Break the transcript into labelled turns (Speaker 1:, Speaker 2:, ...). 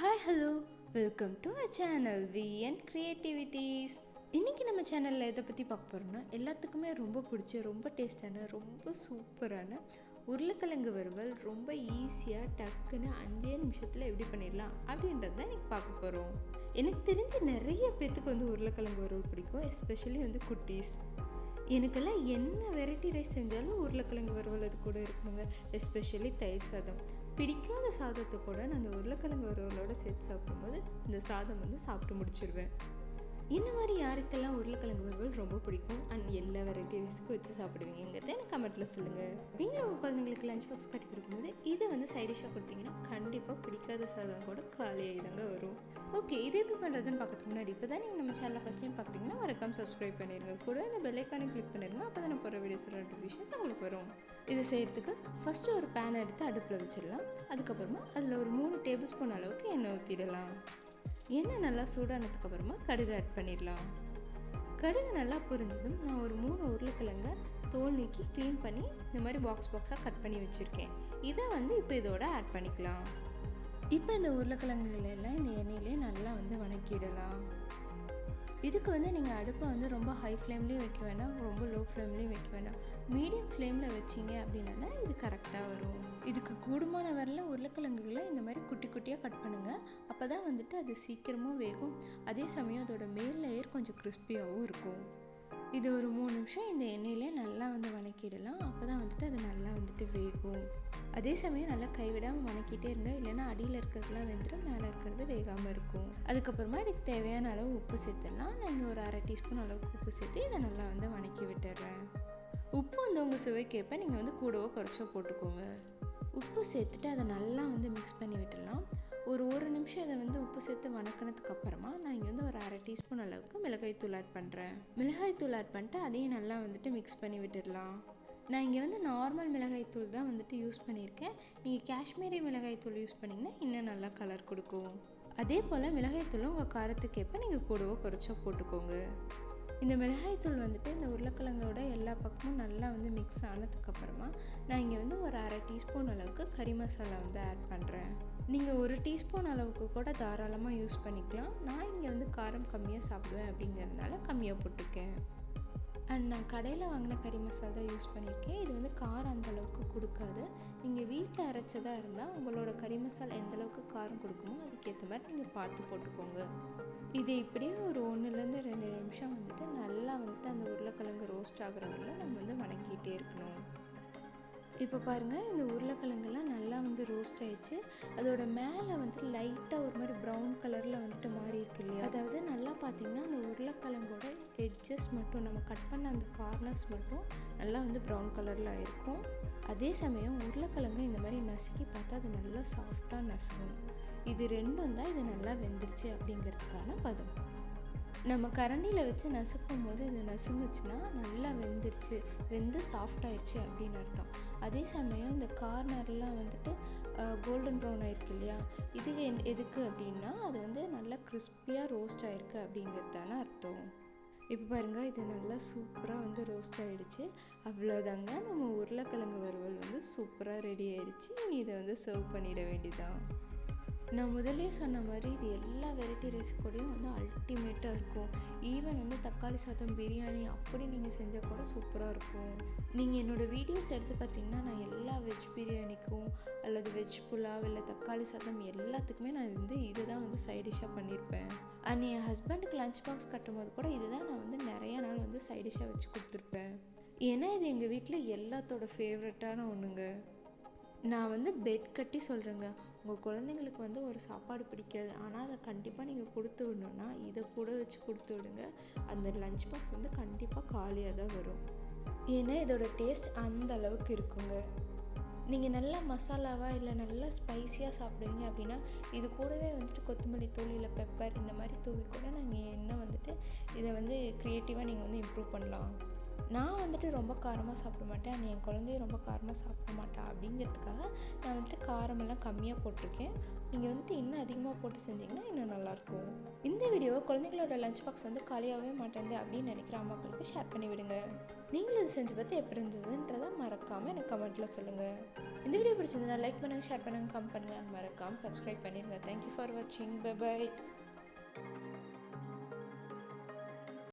Speaker 1: Hi hello welcome to a channel VN creativities இன்றைக்கி நம்ம சேனலில் எதை பற்றி பார்க்க போகிறோம்னா எல்லாத்துக்குமே ரொம்ப பிடிச்ச ரொம்ப டேஸ்டான ரொம்ப சூப்பரான உருளைக்கிழங்கு வறுவல் ரொம்ப ஈஸியாக டக்குன்னு அஞ்சே நிமிஷத்தில் எப்படி பண்ணிடலாம் அப்படின்றது தான் இன்றைக்கி பார்க்க போகிறோம் எனக்கு தெரிஞ்ச நிறைய பேர்த்துக்கு வந்து உருளைக்கிழங்கு வறுவல் பிடிக்கும் எஸ்பெஷலி வந்து குட்டீஸ். எனக்கெல்லாம் என்ன வெரைட்டி ரைஸ் செஞ்சாலும் உருளைக்கிழங்கு வறுவல் அது கூட இருக்கணுங்க எஸ்பெஷலி தயிர் சாதம். பிடிக்காத சாதத்தை கூட நான் அந்த உருளைக்கிழங்கு வறுவலோட சேர்த்து சாப்பிடும்போது இந்த சாதம் வந்து சாப்பிட்டு முடிச்சிருவேன். இந்த மாதிரி யாருக்கெல்லாம் உருளைக்கிழங்கு வறுவல் ரொம்ப பிடிக்கும்? அண்ட் எல்லா வெரைட்டிஸ்க்கும் வச்சு சாப்பிடுவீங்கிறத எனக்கு கமெண்ட்டில் சொல்லுங்கள் நீங்களும் உங்கள் குழந்தைங்களுக்கு லஞ்ச் பாக்ஸ் கட்டி கொடுக்கும்போது இதை வந்து சைடிஷாக கொடுத்தீங்கன்னா கண்டிப்பாக பிடிக்காத சாதம் கூட காலியாக தாங்க வரும். ஓகே இது எப்படி பண்ணுறதுன்னு பார்க்கறதுக்கு முன்னாடி இப்போ தான் நீங்கள் நம்ம சேனலில் ஃபஸ்ட் டைம் பார்க்குறீங்கன்னா மறக்காம சப்ஸ்கிரைப் பண்ணிடுங்க கூட இந்த பெல்லைக்கானே கிளிக் பண்ணிடுங்க அப்போ தான் நான் போகிற வீடியோஸோட நோட்டிஃபிகேஷன்ஸ் உங்களுக்கு வரும். இதை செய்யறதுக்கு ஃபஸ்ட்டு ஒரு பேன் எடுத்து அடுப்பில் வச்சிடலாம். அதுக்கப்புறமா அதில் ஒரு மூணு டேபிள் ஸ்பூன் அளவுக்கு எண்ணெய் ஊற்றிடலாம் எண்ணெய் நல்லா சூடானதுக்கு அப்புறமா கடுகு ஆட் பண்ணிடலாம். கடுகு நல்லா புரிஞ்சதும் நான் ஒரு மூணு உருளைக்கிழங்க தோல் நீக்கி க்ளீன் பண்ணி இந்த மாதிரி பாக்ஸ் பாக்ஸாக கட் பண்ணி வச்சுருக்கேன். இதை வந்து இப்போ இதோட ஆட் பண்ணிக்கலாம். இப்போ இந்த உருளைக்கிழங்குகள் எல்லாம் இந்த எண்ணெயிலே நல்லா வந்து வணக்கிடலாம். இதுக்கு வந்து நீங்கள் அடுப்பை வந்து ரொம்ப ஹை ஃப்ளேம்லேயும் வைக்க வேண்டாம் ரொம்ப லோ ஃப்ளேம்லேயும் வைக்க வேண்டாம் மீடியம் ஃப்ளேமில் வச்சிங்க அப்படின்னா தான் இது இதுக்கு கூடுமான வரல உருளைக்கிழங்குகளை இந்த மாதிரி குட்டி குட்டியாக கட் பண்ணுங்கள் அப்போ தான் வந்துட்டு அது சீக்கிரமாக வேகும். அதே சமயம் அதோட மேல் லேயர் கொஞ்சம் கிறிஸ்பியாகவும் இருக்கும். இது ஒரு மூணு நிமிஷம் இந்த எண்ணெயிலே நல்லா வந்து வணக்கிடலாம். அப்போ தான் வந்துட்டு அது நல்லா வந்துட்டு வேகும். அதே சமயம் நல்லா கைவிடாமல் வணக்கிட்டே இருங்க. இல்லைன்னா அடியில் இருக்கிறதுலாம் வெந்துடும் மேலே இருக்கிறது வேகாமல் இருக்கும். அதுக்கப்புறமா இதுக்கு தேவையான அளவு உப்பு சேர்த்துடலாம். நான் இங்கே ஒரு அரை டீஸ்பூன் அளவுக்கு உப்பு சேர்த்து இதை நல்லா வந்து வணக்கி விட்டுறேன். உப்பு வந்து உங்கள் சுவைக்கேற்ப நீங்கள் வந்து கூடவோ குறைச்சோ போட்டுக்கோங்க. உப்பு சேர்த்துட்டு அதை நல்லா வந்து மிக்ஸ் பண்ணி விட்டுடலாம். ஒரு ஒரு நிமிஷம் இதை வந்து உப்பு சேர்த்து வணக்கினதுக்கு அப்புறமா நான் இங்கே வந்து ஒரு அரை டீஸ்பூன் அளவுக்கு மிளகாய் தூள் ஆட் பண்ணுறேன் மிளகாய் தூள் ஆட் பண்ணிட்டு அதையும் நல்லா வந்துட்டு மிக்ஸ் பண்ணி விட்டுடலாம். நான் இங்கே வந்து நார்மல் மிளகாய் தூள் தான் வந்துட்டு யூஸ் பண்ணியிருக்கேன். நீங்கள் காஷ்மீரி மிளகாய் தூள் யூஸ் பண்ணிங்கன்னா இன்னும் நல்லா கலர் கொடுக்கும். அதே போல் மிளகாய் தூளும் உங்கள் காரத்துக்கேற்ப நீங்கள் கூடவோ குறைச்சோ போட்டுக்கோங்க. இந்த மிளகாய்த்தூள் வந்துட்டு இந்த உருளைக்கிழங்கோட எல்லா பக்கமும் மிக்ஸ் ஆனதுக்கப்புறமா நான் இங்கே வந்து ஒரு அரை டீஸ்பூன் அளவுக்கு கறி மசாலா வந்து ஆட் பண்ணுறேன் நீங்கள் ஒரு டீஸ்பூன் அளவுக்கு கூட தாராளமாக யூஸ் பண்ணிக்கலாம். நான் இங்கே வந்து காரம் கம்மியாக சாப்பிடுவேன் அப்படிங்கிறதுனால கம்மியாக போட்டிருக்கேன். அண்ட் நான் கடையில் வாங்கின கறி மசாலா தான் யூஸ் பண்ணியிருக்கேன் இது வந்து காரம் அந்த அளவுக்கு கொடுக்காது. நீங்கள் வீட்டில் அரைச்சதாக இருந்தால் உங்களோட கறி மசாலா எந்தளவுக்கு காரம் கொடுக்குமோ அதுக்கேற்ற மாதிரி நீங்கள் பார்த்து போட்டுக்கோங்க. இது இப்படியே ஒரு ஒன்றுலேருந்து ரெண்டு நிமிஷம் வந்துட்டு நல்லா வந்துட்டு அந்த உருளைக்கிழங்கு ரோஸ்ட் ஆகிற வரலும் நம்ம வந்து வணக்கிட்டே இருக்கணும். இப்போ பாருங்கள் இந்த உருளைக்கிழங்கெல்லாம் நல்லா வந்து ரோஸ்ட் ஆயிடுச்சு. அதோட மேலே வந்துட்டு லைட்டாக ஒரு மாதிரி ப்ரௌன் கலரில் வந்துட்டு மாறி இருக்கு இல்லையா? அதாவது நல்லா பார்த்தீங்கன்னா அந்த உருளைக்கிழங்கோட எட்ஜஸ் மட்டும் நம்ம கட் பண்ண அந்த கார்னர்ஸ் மட்டும் நல்லா வந்து ப்ரௌன் கலரில் ஆயிருக்கும். அதே சமயம் உருளைக்கிழங்கு இந்த மாதிரி நசுக்கி பார்த்தா அது நல்லா சாஃப்டாக நசுக்கணும். இது ரெண்டும் தான் இது நல்லா வெந்துருச்சு அப்படிங்கிறதுக்கான பதம். நம்ம கரண்டியில் வச்சு நசுக்கும் போது இது நசுங்குச்சுன்னா நல்லா வெந்துருச்சு வெந்து சாஃப்ட் ஆயிடுச்சு அப்படின்னு அர்த்தம். அதே சமயம் இந்த கார்னர்லாம் வந்துட்டு கோல்டன் ப்ரௌன் ஆயிருக்கு இல்லையா? இது எதுக்கு அப்படின்னா அது வந்து நல்லா கிறிஸ்பியாக ரோஸ்ட் ஆயிருக்கு தானே அர்த்தம். இப்போ பாருங்க இது நல்லா சூப்பராக வந்து ரோஸ்ட் ஆகிடுச்சு அவ்வளோதாங்க நம்ம உருளைக்கிழங்கு வறுவல் வந்து சூப்பராக ரெடி ஆயிடுச்சு. இனி இதை வந்து சர்வ் பண்ணிட வேண்டியதான் நான் முதலே சொன்ன மாதிரி இது எல்லா வெரைட்டி ரைஸ் கூடயும் வந்து அல்டிமேட்டாக இருக்கும். ஈவன் வந்து தக்காளி சாதம் பிரியாணி அப்படி நீங்கள் செஞ்சால் கூட சூப்பராக இருக்கும். நீங்கள் என்னோடய வீடியோஸ் எடுத்து பார்த்தீங்கன்னா நான் எல்லா வெஜ் பிரியாணிக்கும் அல்லது வெஜ் புலாவ் இல்லை தக்காளி சாதம் எல்லாத்துக்குமே நான் வந்து இதை தான் வந்து சைடிஷாக பண்ணியிருப்பேன் அண்ட் என் ஹஸ்பண்டுக்கு லஞ்ச் பாக்ஸ் கட்டும்போது கூட இதுதான் நான் வந்து நிறைய நாள் வந்து சைடிஷாக வச்சு கொடுத்துருப்பேன். ஏன்னா இது எங்கள் வீட்டில் எல்லாத்தோட ஃபேவரட்டான ஒன்றுங்க நான் வந்து பெட் கட்டி சொல்கிறேங்க உங்கள் குழந்தைங்களுக்கு வந்து ஒரு சாப்பாடு பிடிக்காது. ஆனால் அதை கண்டிப்பாக நீங்கள் கொடுத்து விடணும்னா இதை கூட வச்சு கொடுத்து விடுங்க. அந்த லஞ்ச் பாக்ஸ் வந்து கண்டிப்பாக காலியாக தான் வரும். ஏன்னா இதோட டேஸ்ட் அந்த அளவுக்கு இருக்குங்க. நீங்கள் நல்லா மசாலாவாக இல்லை நல்லா ஸ்பைஸியாக சாப்பிடுவீங்க அப்படின்னா இது கூடவே வந்துட்டு கொத்தமல்லி தூள் இல்லை பெப்பர் இந்த மாதிரி தூவி கூட நாங்கள் என்ன வந்துட்டு இதை வந்து க்ரியேட்டிவாக நீங்கள் வந்து இம்ப்ரூவ் பண்ணலாம். நான் வந்துட்டு ரொம்ப காரமாக சாப்பிட மாட்டேன். ஆனால் என் குழந்தையும் ரொம்ப காரமாக சாப்பிட மாட்டா அப்படிங்கிறதுக்காக நான் வந்துட்டு காரமெல்லாம் கம்மியாக போட்டிருக்கேன். நீங்கள் வந்துட்டு இன்னும் அதிகமாக போட்டு செஞ்சிங்கன்னா இன்னும் நல்லாயிருக்கும்? இந்த வீடியோவை குழந்தைங்களோட லஞ்ச் பாக்ஸ் வந்து காலியாகவே மாட்டேங்குது அப்படின்னு நினைக்கிற அம்மாக்களுக்கு ஷேர் பண்ணி விடுங்க. நீங்களும் இது செஞ்சு பார்த்து எப்படி இருந்ததுன்றதை மறக்காமல் எனக்கு கமெண்ட்டில் சொல்லுங்கள் இந்த வீடியோ பிடிச்சிருந்தா லைக் பண்ணுங்கள் ஷேர் பண்ணுங்கள் கமெண்ட் பண்ணுங்கள் மறக்காமல் சப்ஸ்கிரைப் பண்ணிடுங்க தேங்க்யூ ஃபார் வாட்சிங் பை பை